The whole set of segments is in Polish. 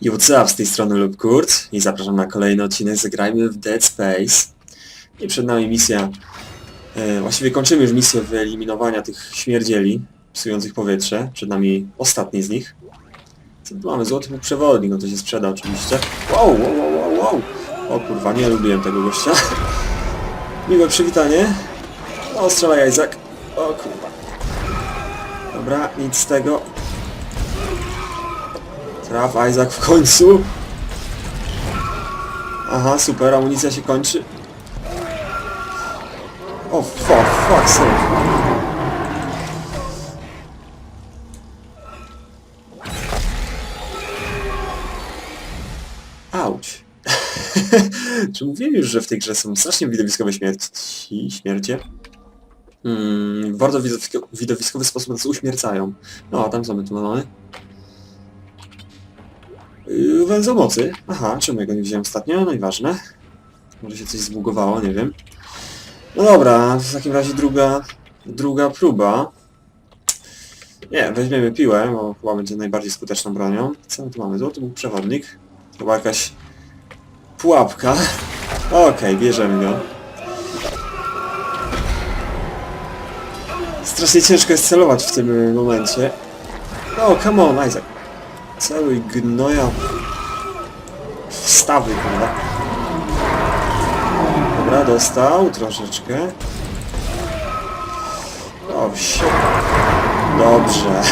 I what's z tej strony Lub Kurt i zapraszam na kolejny odcinek Zagrajmy w Dead Space. I przed nami misja, e, właściwie kończymy już misję wyeliminowania tych śmierdzieli psujących powietrze. Przed nami ostatni z nich. Co tu mamy? Złoty półprzewodnik, no to się sprzeda oczywiście. Wow, wow, wow, wow, wow. O kurwa, nie lubiłem tego gościa. Miłe przywitanie. O, strzelaj Isaac. O kurwa. Dobra, nic z tego. Traf Isaac w końcu. Aha, super, amunicja się kończy. O fuck, fuck sake. Auć. Czy mówiłem już, że w tej grze są strasznie widowiskowe śmierci, śmiercie? W bardzo widowisko, widowiskowy sposób nas uśmiercają. No, a tam co my tu mamy? Yy, Węzeł mocy. Aha, czemu ja go nie wziąłem ostatnio? No i ważne. Może się coś zbugowało, nie wiem. No dobra, w takim razie druga, druga próba. Nie, weźmiemy piłę, bo chyba będzie najbardziej skuteczną bronią. Co my tu mamy? Złoty był przewodnik. Chyba jakaś pułapka. Okej, bierzemy go. Strasznie ciężko jest celować w tym momencie. O, come on, Isaac. Cały gnoja wstawy, prawda? Dobra, dostał troszeczkę. O, się. Dobrze.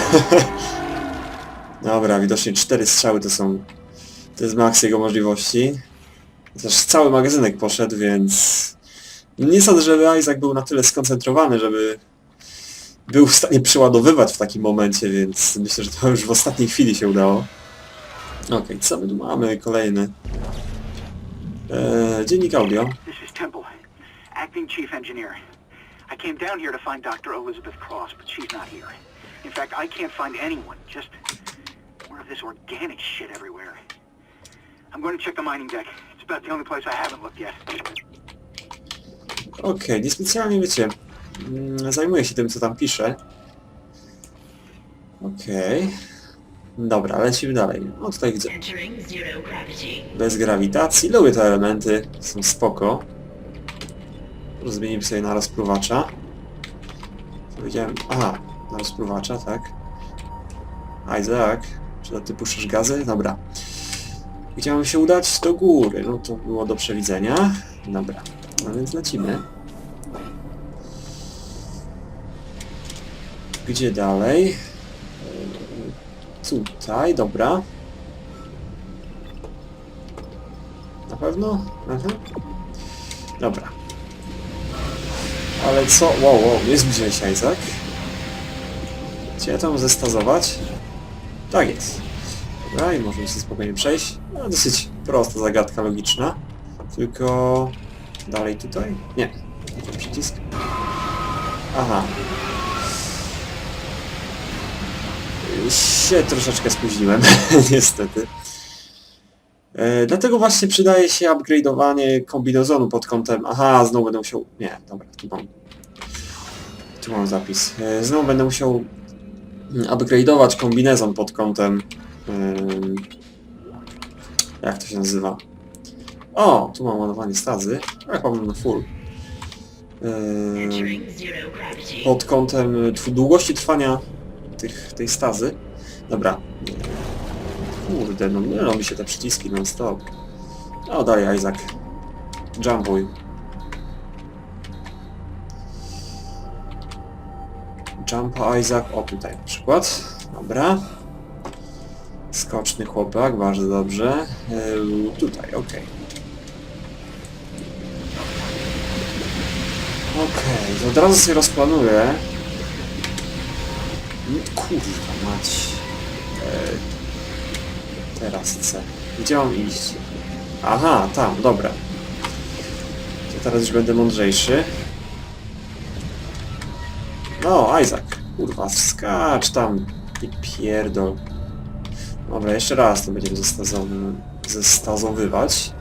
Dobra, widocznie cztery strzały to są... To jest maks jego możliwości. Też cały magazynek poszedł, więc... Nie sądzę, żeby Isaac był na tyle skoncentrowany, żeby był w stanie przeładowywać w takim momencie, więc myślę, że to już w ostatniej chwili się udało. Okej, co my tu mamy? Kolejny. Eee, dziennik audio. This is Temple, acting chief engineer. I came down here to find Dr. Elizabeth Cross, but she's not here. In fact, I can't find anyone, just more of this organic shit everywhere. I'm going to check the mining deck. It's about the only place I haven't looked yet. Okej, niespecjalnie wiecie. Mm, Zajmuję się tym, co tam pisze. Okej. Dobra, lecimy dalej. No tutaj widzę. Bez grawitacji. Lubię te elementy. Są spoko. Zmienimy sobie na rozpruwacza. Powiedziałem... Aha, na rozpruwacza, tak. Isaac, czy to ty puszczasz gazy? Dobra. Chciałem się udać do góry. No to było do przewidzenia. Dobra. No więc lecimy. Gdzie dalej? Yy, Tutaj, dobra. Na pewno? Aha. Dobra. Ale co? Wow, wow, zbliżaj się, Isaac. Ja tam zestazować? Tak jest. Dobra, i możemy sobie spokojnie przejść. No, dosyć prosta zagadka logiczna. Tylko... Dalej tutaj? Nie. Przycisk. Aha. Się troszeczkę spóźniłem, niestety. E, dlatego właśnie przydaje się upgrade'owanie kombinezonu pod kątem... Aha, znowu będę musiał... Nie, dobra, tu mam... Tu mam zapis. E, znowu będę musiał upgrade'ować kombinezon pod kątem... ym, jak to się nazywa? O, tu mam ładowanie stazy. Chyba mam na full. Ym, gravity. pod kątem długości trwania tych, tej stazy. Dobra. Kurde, no mylą mi się te przyciski non stop. O, dalej Isaac. Jumpuj. Jump Isaac, o tutaj na przykład. Dobra. Skoczny chłopak, bardzo dobrze. Yy, tutaj, okej. Okej, to od razu sobie rozplanuję. Mm, Kurwa mać. E, teraz C. Gdzie mam iść? Aha, tam, dobra. To teraz już będę mądrzejszy. No, Isaac. Kurwa, skacz tam. I pierdol. Dobra, jeszcze raz to będziemy zestazowy- zestazowywać.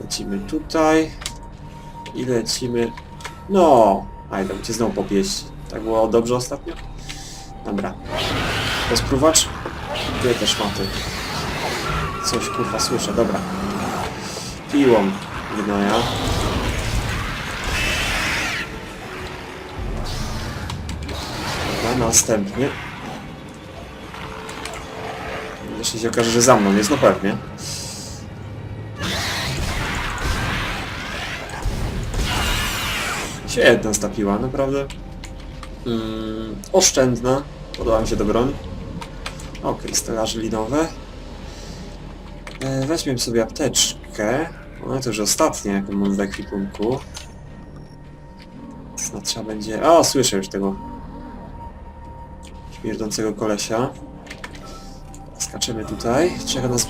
Lecimy tutaj. I lecimy... No! A idę cię znowu popieść. Tak było dobrze ostatnio? Dobra. Rozpruwacz? Ty też maty. Coś kurwa słyszę, dobra. Piłą gnoja. Dobra, następnie. Jeśli się okaże, że za mną jest, no pewnie. Świetna stapiła, naprawdę. Mm, oszczędna. Podoba mi się ta broń. Okej, stelaże linowe. E, weźmiemy sobie apteczkę. Ona to już ostatnia, jaką mam w ekwipunku. No, trzeba będzie... O, słyszę już tego śmierdzącego kolesia. Skaczemy tutaj. Czeka nas...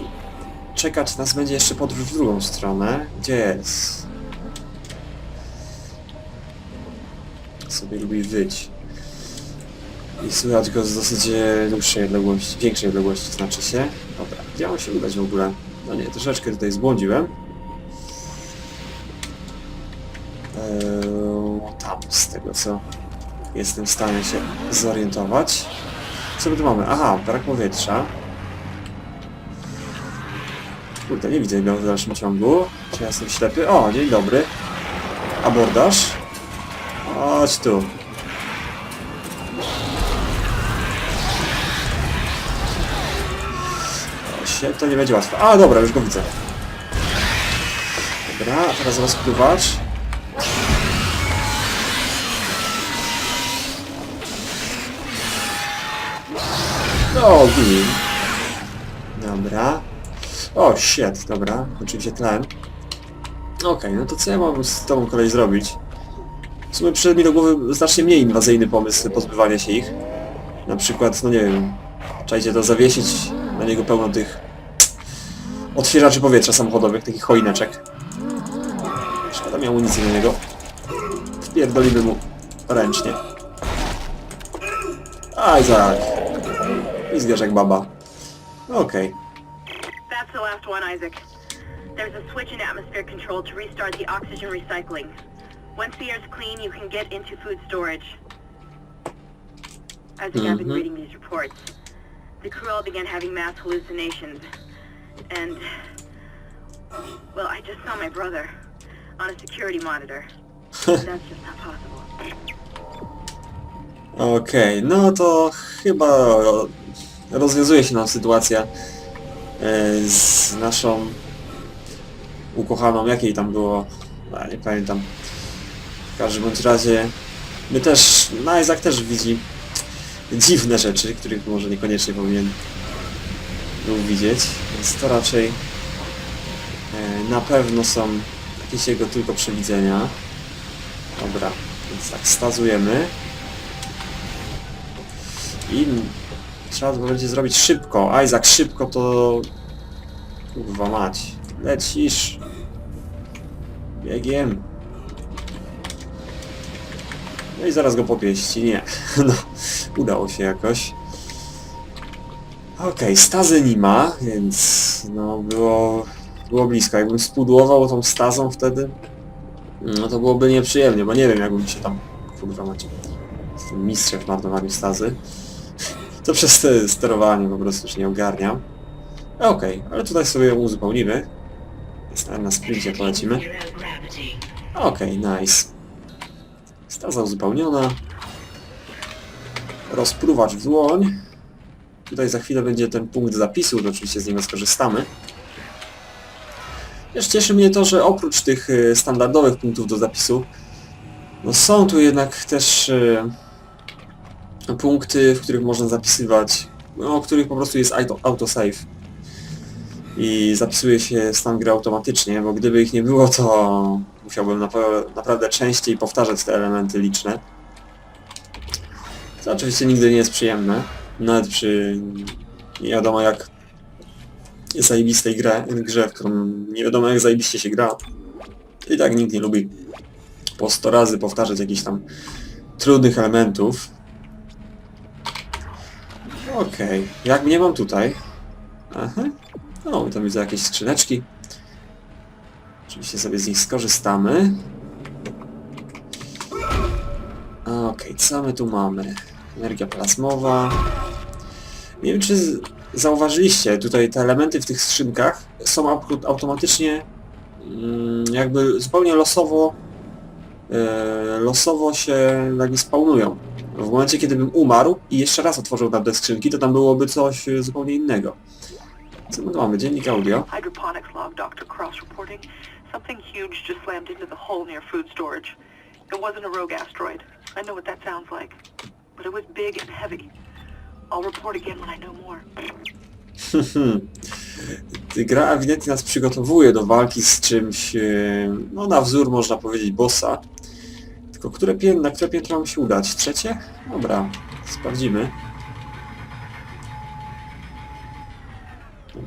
Czekać nas będzie jeszcze podróż w drugą stronę. Gdzie jest? Sobie lubi wyć. I słychać go z dosyć e, dłuższej odległości, większej odległości znaczy się. Dobra, gdzie mam się udać w ogóle? No nie, troszeczkę tutaj zbłądziłem. Eee, tam, z tego co jestem w stanie się zorientować. Co my tu mamy? Aha, brak powietrza. Kurde, nie widzę go w dalszym ciągu. Czy ja jestem ślepy? O, dzień dobry. Abordaż. Chodź tu. Się, to nie będzie łatwe. A, dobra, już go widzę. Dobra, teraz rozpływacz. O, gin. Dobra. O, shit, dobra. Oczywiście tlen. Okej, no to co ja mam z tobą kolej zrobić? W sumie przyszedł mi do głowy znacznie mniej inwazyjny pomysł pozbywania się ich. Na przykład, no nie wiem, czajcie to zawiesić na niego pełno tych otwieraczy powietrza samochodowych, takich choineczek. Szkoda mi amunicji na niego. Wpierdolimy mu ręcznie. Aj, tak. I zgierz jak baba. Okej. That's the last one, Isaac. There's a switch in atmosphere control to restart the oxygen recycling. Once the air's clean, you can get into food storage. Isaac, I've been Mhm. reading these reports. The crew all began having mass hallucinations. And... Well, I just saw my brother on a security monitor. That's just not possible. Okej, no to chyba rozwiązuje się nam sytuacja e, z naszą ukochaną, jakiej tam było, a, nie pamiętam. W każdym bądź razie my też, no Isaac też widzi dziwne rzeczy, których może niekoniecznie powinien był widzieć, więc to raczej e, na pewno są jakieś jego tylko przewidzenia. Dobra, więc tak, stazujemy. I trzeba to będzie zrobić szybko. Isaac, szybko to... Kurwa mać. Lecisz. Biegiem. No i zaraz go popieści. Nie. No, udało się jakoś. Okej, stazy nie ma, więc no było, było blisko. Jakbym spudłował tą stazą wtedy, no to byłoby nieprzyjemnie, bo nie wiem jakbym się tam, kurwa macie, jestem mistrzem w marnowaniu stazy. To przez te sterowanie po prostu już nie ogarniam. Okej, ale tutaj sobie ją uzupełnimy. Na, sprincie polecimy. Okej, nice. Staza uzupełniona. Rozpruwacz w dłoń. Tutaj za chwilę będzie ten punkt zapisu, to oczywiście z niego skorzystamy. Też cieszy mnie to, że oprócz tych y, standardowych punktów do zapisu, no są tu jednak też y, punkty, w których można zapisywać, no, w których po prostu jest auto, autosave. I zapisuje się stan gry automatycznie, bo gdyby ich nie było, to musiałbym naprawdę częściej powtarzać te elementy liczne. Co oczywiście nigdy nie jest przyjemne, nawet przy nie wiadomo jak zajebistej grze, grze, w którą nie wiadomo jak zajebiście się gra. I tak nikt nie lubi po 100 razy powtarzać jakichś tam trudnych elementów. Okej, jak mnie mam tutaj? Aha. No, tam widzę jakieś skrzyneczki. Oczywiście sobie z nich skorzystamy. Okej, co my tu mamy? Energia plazmowa. Nie wiem, czy zauważyliście, tutaj te elementy w tych skrzynkach są au- automatycznie mm, jakby zupełnie losowo e, losowo się jakby spawnują. W momencie, kiedy bym umarł i jeszcze raz otworzył tamte skrzynki, to tam byłoby coś e, zupełnie innego. Co my tu mamy? Dziennik audio. Something huge just slammed into the hole near food storage. It wasn't a rogue asteroid. I know what that sounds like. It was big and heavy. I'll report again when I know more. Gra ewidentnie nas przygotowuje do walki z czymś, e, no na wzór można powiedzieć bossa. Tylko które pię na które piętro mam się udać? Trzecie? Dobra, sprawdzimy.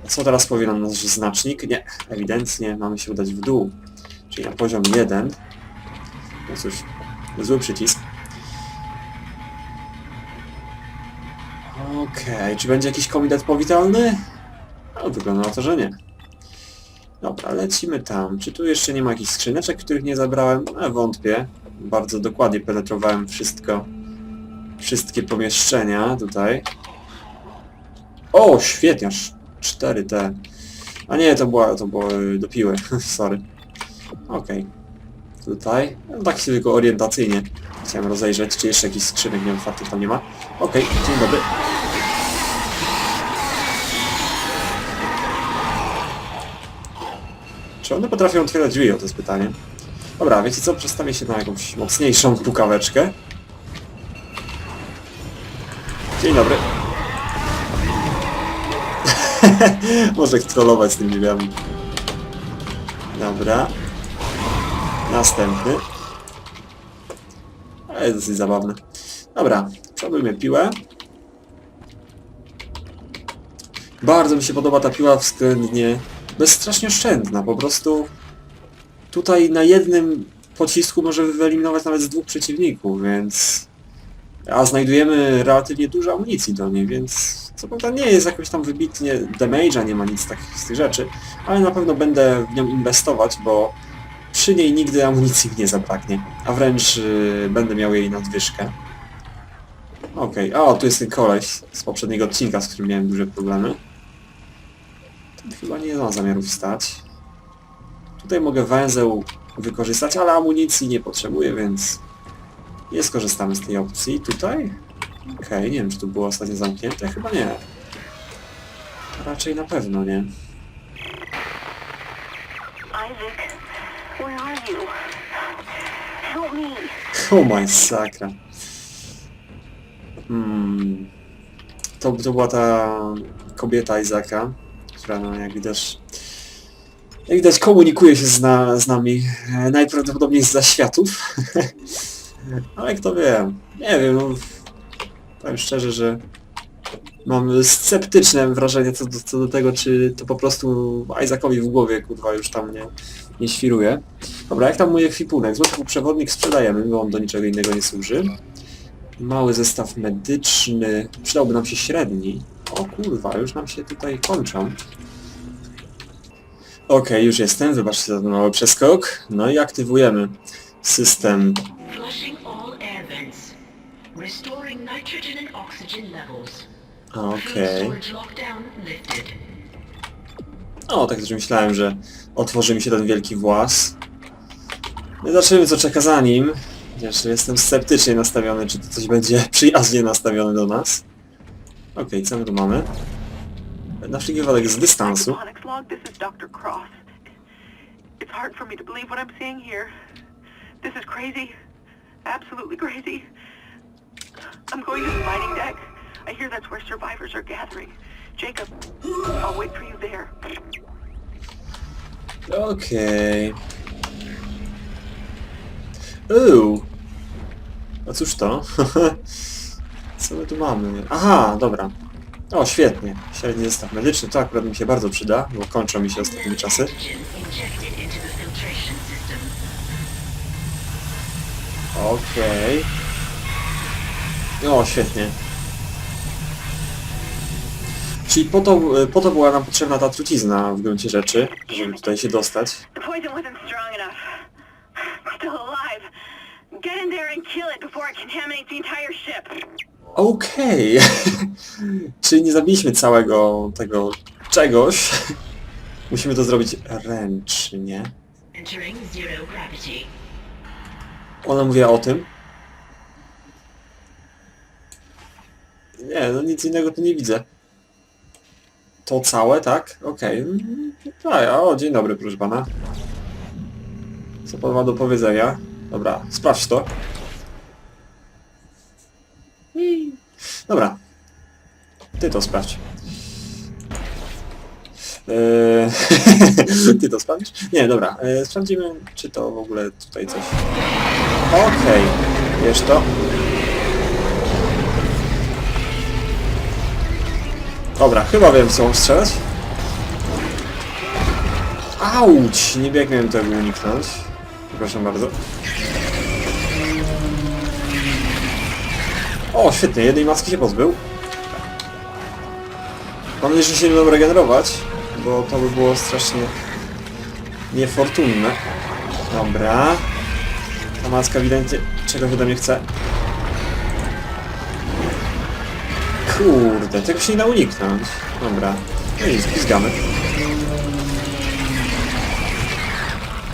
Co teraz powie nam nasz znacznik? Nie, ewidentnie mamy się udać w dół. Czyli na poziom 1. No cóż, zły przycisk. Okej, czy będzie jakiś komitet powitalny? No, wygląda na to, że nie. Dobra, lecimy tam. Czy tu jeszcze nie ma jakichś skrzyneczek, których nie zabrałem? No, wątpię. Bardzo dokładnie penetrowałem wszystko. Wszystkie pomieszczenia tutaj. O, świetnie, aż 4T. A nie, to była, to było y, do piły, sorry. Okej. Tutaj, no tak się tylko orientacyjnie chciałem rozejrzeć, czy jeszcze jakiś skrzynek nieotwartych tam nie ma. Okej, dzień dobry. Czy one potrafią otwierać drzwi? O, to jest pytanie. Dobra, wiecie co? Przestawię się na jakąś mocniejszą pukaweczkę. Dzień dobry. Może trollować z tymi drzwiami. Dobra. Następny. Ale jest dosyć zabawne. Dobra, przodujmy piłę. Bardzo mi się podoba ta piła względnie bezstrasznie oszczędna. Po prostu tutaj na jednym pocisku może wyeliminować nawet z dwóch przeciwników, więc... A znajdujemy relatywnie dużo amunicji do niej, więc co prawda nie jest jakoś tam wybitnie damage'a, nie ma nic takich z tych rzeczy, ale na pewno będę w nią inwestować, bo przy niej nigdy amunicji nie zabraknie, a wręcz y, będę miał jej nadwyżkę. Okej, o, tu jest ten koleś z poprzedniego odcinka, z którym miałem duże problemy. Chyba nie ma zamiaru wstać. Tutaj mogę węzeł wykorzystać, ale amunicji nie potrzebuję, więc nie skorzystamy z tej opcji. Tutaj? Okej, nie wiem, czy tu było ostatnio zamknięte. Chyba nie. Raczej na pewno nie. O masakra. Hmm. To, to była ta kobieta Izaka, która no jak widać jak widać komunikuje się z, na, z nami e, najprawdopodobniej z zaświatów. Ale kto wie. Nie wiem, no, powiem szczerze, że mam sceptyczne wrażenie co do, co do tego, czy to po prostu Isaacowi w głowie kurwa już tam nie, nie świruje. Dobra, jak tam mój ekwipunek? Złoty przewodnik sprzedajemy, bo on do niczego innego nie służy. Mały zestaw medyczny. Przydałby nam się średni. O kurwa, już nam się tutaj kończą. Okej, już jestem. Wybaczcie za ten mały przeskok. No i aktywujemy system. Okej. lifted. O, tak też myślałem, że otworzy mi się ten wielki włas. No i zobaczymy, co czeka za nim. Chociaż jestem sceptycznie nastawiony, czy to coś będzie przyjaźnie nastawione do nas. Okej, co my tu mamy? Na wszelki wypadek z dystansu. Hydroponics log, this is Dr. Cross. It's hard for me to believe what I'm seeing here. This is crazy. Absolutely crazy. I'm going to the mining deck. I hear that's where survivors are gathering. Jacob, I'll wait for you there. Okej. Uuu. A cóż to? Co my tu mamy? Aha, dobra. O, świetnie. Średni zestaw medyczny, to akurat mi się bardzo przyda, bo kończą mi się ostatnimi czasy. Okej. O, świetnie. Czyli po to, po to była nam potrzebna ta trucizna w gruncie rzeczy, żeby tutaj się dostać. Get in there and kill it before it contaminates the entire ship. Okej. Czyli nie zabiliśmy całego tego czegoś. Musimy to zrobić ręcznie. Entering zero gravity. Ona mówiła o tym. Nie, no nic innego tu nie widzę. To całe, tak? Okej. Mm, Tak, o, dzień dobry, proszę pana. Co pan ma do powiedzenia? Dobra, sprawdź to. Dobra. Ty to sprawdź. Eee, Ty to sprawdzisz? Nie, dobra. Eee, sprawdzimy, czy to w ogóle tutaj coś... Okej. Wiesz to? Dobra, chyba wiem co mam strzelać. Auć! Nie biegłem tego uniknąć. Przepraszam bardzo. O, świetnie, jednej maski się pozbył. Mam nadzieję, że się nie będą regenerować, bo to by było strasznie niefortunne. Dobra. Ta maska ewidentnie czegoś ode mnie chce. Kurde, tego się nie da uniknąć. Dobra. No i zgamy.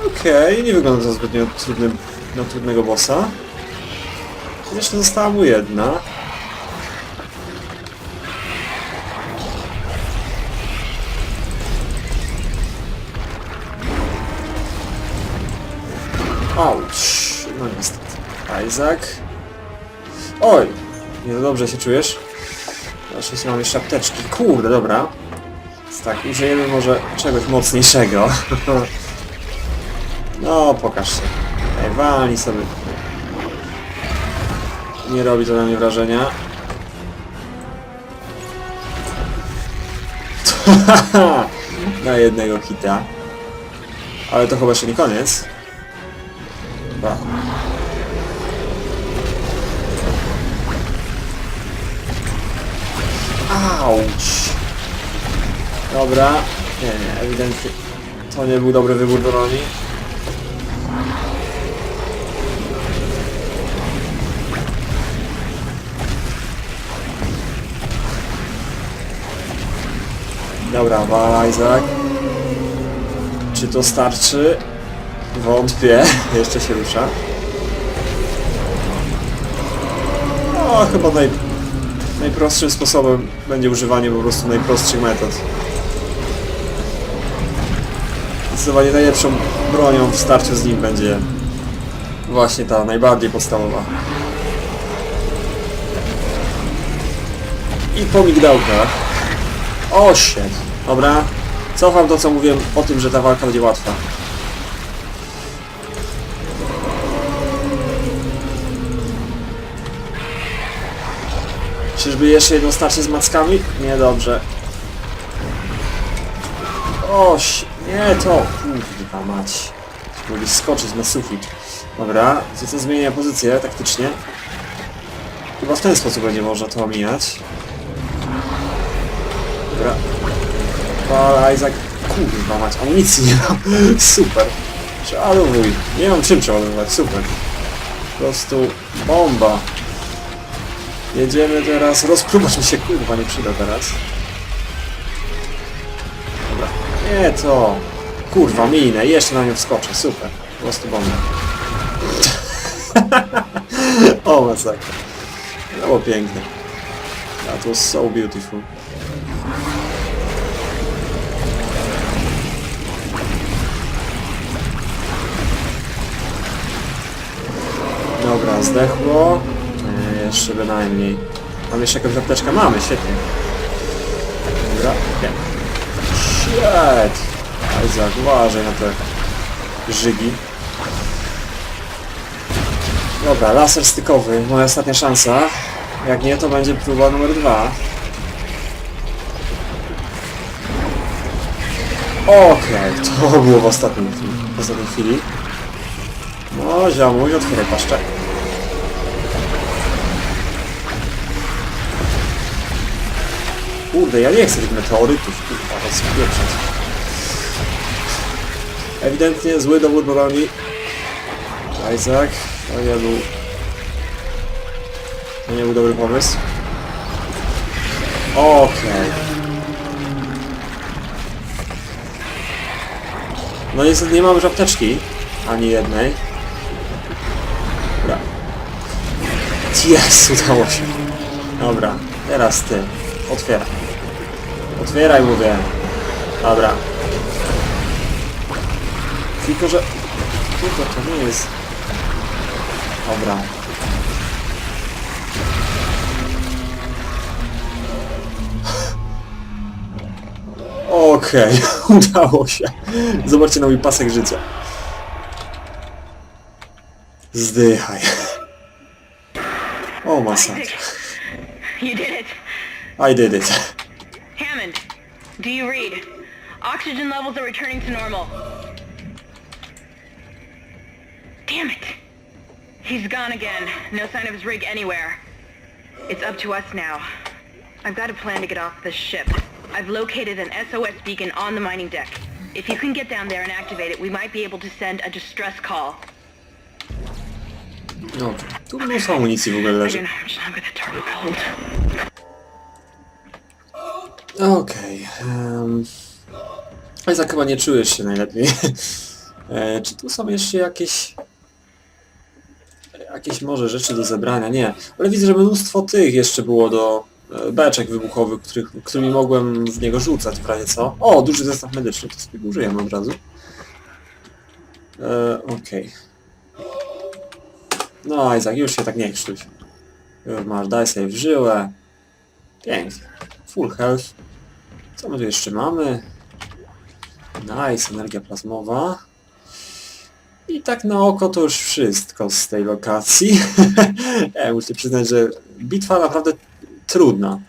Okej, nie wygląda to zbytnio trudnym, na trudnego bossa. Jeszcze została mu jedna. Auć. No niestety. Isaac. Oj! Nie dobrze się czujesz? Na szczęście jeszcze apteczki. Kurde, dobra. Tak, użyjemy może czegoś mocniejszego. no, pokaż się. Ej, sobie. Nie robi to na mnie wrażenia. na jednego hita. Ale to chyba jeszcze nie koniec. Chyba. Auć. Dobra. Nie, nie, ewidentnie to nie był dobry wybór broni. Dobra, wal Isaac. Czy to starczy? Wątpię. Jeszcze się rusza. No, chyba naj, najprostszym sposobem będzie używanie po prostu najprostszych metod. Zdecydowanie najlepszą bronią w starciu z nim będzie właśnie ta najbardziej podstawowa. I po migdałkach. O, shit. Dobra. Cofam to, co mówiłem o tym, że ta walka będzie łatwa. Czyżby jeszcze jedno starcie z mackami? Niedobrze. Oś, nie to! Kurwa mać. Mogli skoczyć na sufit. Dobra, to co zmienia pozycję taktycznie. Chyba w ten sposób będzie można to omijać. Dobra. Pal Isaac. Kurwa mać, amunicji nie mam. Super. Przeładowuj. Nie mam czym przeładowywać, super. Po prostu bomba. Jedziemy teraz. Rozpróbacz mi się, kurwa, nie przyda teraz. Dobra. Nie to. Kurwa, minę. Jeszcze na nią wskoczę. Super. Po prostu bomba. o, masakra. To było piękne. That was so beautiful. Zdechło. Nie, jeszcze bynajmniej. Mam jeszcze jakąś apteczkę? Mamy, świetnie. Dobra, nie. Shit! Isaac, uważaj na te żygi. Dobra, laser stykowy, moja ostatnia szansa. Jak nie, to będzie próba numer dwa. Okej, to było w chwili. W ostatniej chwili. No, ziomuś, otwieraj paszczę. Kurde, ja nie chcę tych meteorytów, kurwa, rozpieprzać. Ewidentnie zły dowód broni. Isaac, to nie był... To nie był dobry pomysł. Okej. No niestety nie mamy już apteczki. Ani jednej. Dobra. Jest, udało się. Dobra, teraz ty. Otwieraj. Otwieraj, mówię. Dobra. Tylko, że... Tylko to nie jest... Dobra. Okej, udało się. Zobaczcie na mój pasek życia. Zdychaj. O masakra. I did it. Do you read? Oxygen levels are returning to normal. Damn it. He's gone again. No sign of his rig anywhere. It's up to us now. I've got a plan to get off this ship. I've located an SOS beacon on the mining deck. If you can get down there and activate it, we might be able to send a distress call. No, tu mnóstwo amunicji w ogóle leży. Okej. Um, Isaac chyba nie czujesz się najlepiej. e, czy tu są jeszcze jakieś... Jakieś może rzeczy do zebrania? Nie. Ale widzę, że mnóstwo tych jeszcze było do e, beczek wybuchowych, których, którymi mogłem w niego rzucać w razie co. O, duży zestaw medyczny, to sobie użyjemy od razu. E, Okej. No Isaac, już się tak nie krztuś. Już masz, daj sobie w żyłę. Pięknie. Full health. Co my tu jeszcze mamy? Nice, energia plazmowa. I tak na oko to już wszystko z tej lokacji. ja muszę przyznać, że bitwa naprawdę trudna.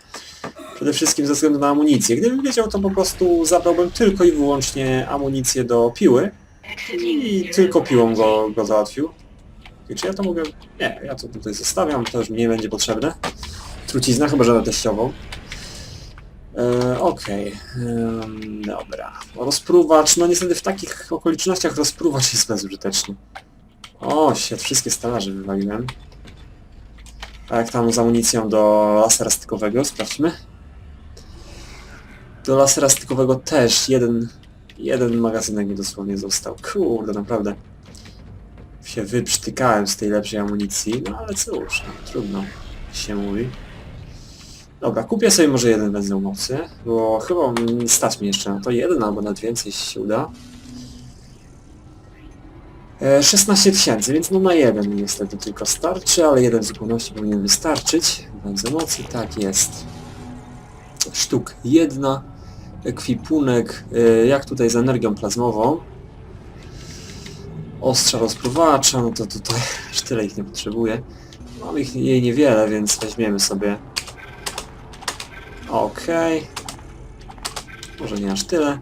Przede wszystkim ze względu na amunicję. Gdybym wiedział, to po prostu zabrałbym tylko i wyłącznie amunicję do piły i tylko piłą go, go załatwił. Czy ja to mogę... Nie, ja to tutaj zostawiam, to już mi nie będzie potrzebne. Trucizna, chyba że na teściową. E, Okej, Em, dobra. Rozpruwacz, no niestety w takich okolicznościach rozpruwacz jest bezużyteczny. O, się, wszystkie stelaże wywaliłem. A jak tam z amunicją do lasera stykowego? Sprawdźmy. Do lasera stykowego też jeden, jeden magazynek mi dosłownie został. Kurde, naprawdę. Się wyprztykałem z tej lepszej amunicji, no ale cóż, no, trudno się mówi. Dobra, kupię sobie może jeden węzeł mocy, bo chyba stać mi jeszcze na to jeden albo nawet więcej się uda. E, 16 tysięcy, więc no na jeden niestety tylko starczy, ale jeden w zupełności powinien wystarczyć. Węzeł mocy, tak jest. Sztuk jedna. Ekwipunek, e, jak tutaj z energią plazmową. Ostrza rozpruwacza, no to tutaj aż tyle ich nie potrzebuję. Mam ich jej niewiele, więc weźmiemy sobie Okej. Może nie aż tyle.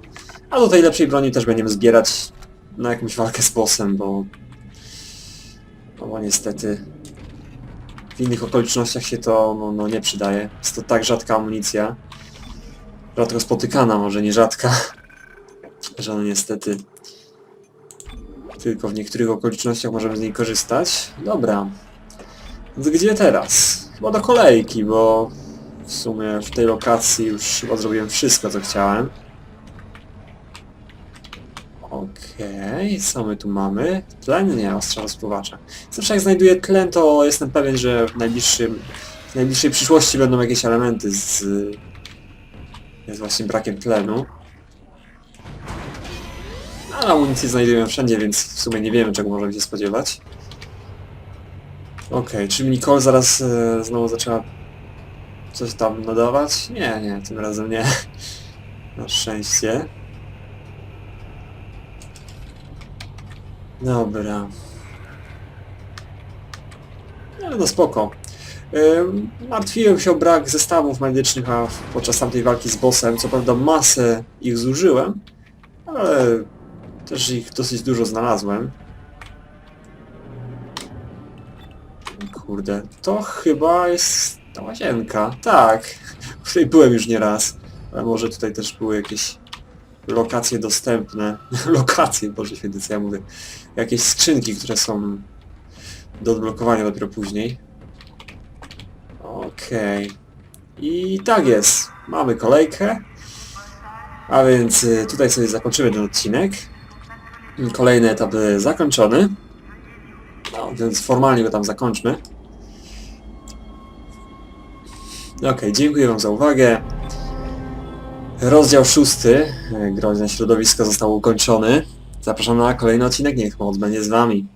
A do tej lepszej broni też będziemy zbierać na jakąś walkę z bossem, bo... No bo niestety w innych okolicznościach się to no, no, nie przydaje. Jest to tak rzadka amunicja. Rzadko spotykana, może nie rzadka. Że no niestety tylko w niektórych okolicznościach możemy z niej korzystać. Dobra. Więc gdzie teraz? Chyba do kolejki, bo w sumie w tej lokacji już chyba zrobiłem wszystko, co chciałem. Okej, co my tu mamy? Tlen? Nie, ostrza rozpływacza. Zawsze jak znajduję tlen, to jestem pewien, że w najbliższym, w najbliższej przyszłości będą jakieś elementy z... z właśnie brakiem tlenu. Ale amunicję znajduję wszędzie, więc w sumie nie wiemy, czego możemy się spodziewać. Okej, czy Nicole zaraz e, znowu zaczęła coś tam nadawać? Nie, nie, tym razem nie. Na szczęście. Dobra. No, no spoko. Martwiłem się o brak zestawów medycznych, a podczas tamtej walki z bossem, co prawda masę ich zużyłem, ale też ich dosyć dużo znalazłem. Kurde, to chyba jest ta łazienka. Tak, w byłem już nie raz. Ale może tutaj też były jakieś lokacje dostępne. lokacje, Boże Święty, co ja mówię. Jakieś skrzynki, które są do odblokowania dopiero później. Okej. I tak jest. mamy kolejkę. A więc y, tutaj sobie zakończymy ten odcinek. Kolejny etap y, zakończony. No, więc formalnie go tam zakończmy. Okej, dziękuję Wam za uwagę. Rozdział szósty, y, groźne środowisko został ukończony. Zapraszam na kolejny odcinek, niech moc będzie z Wami.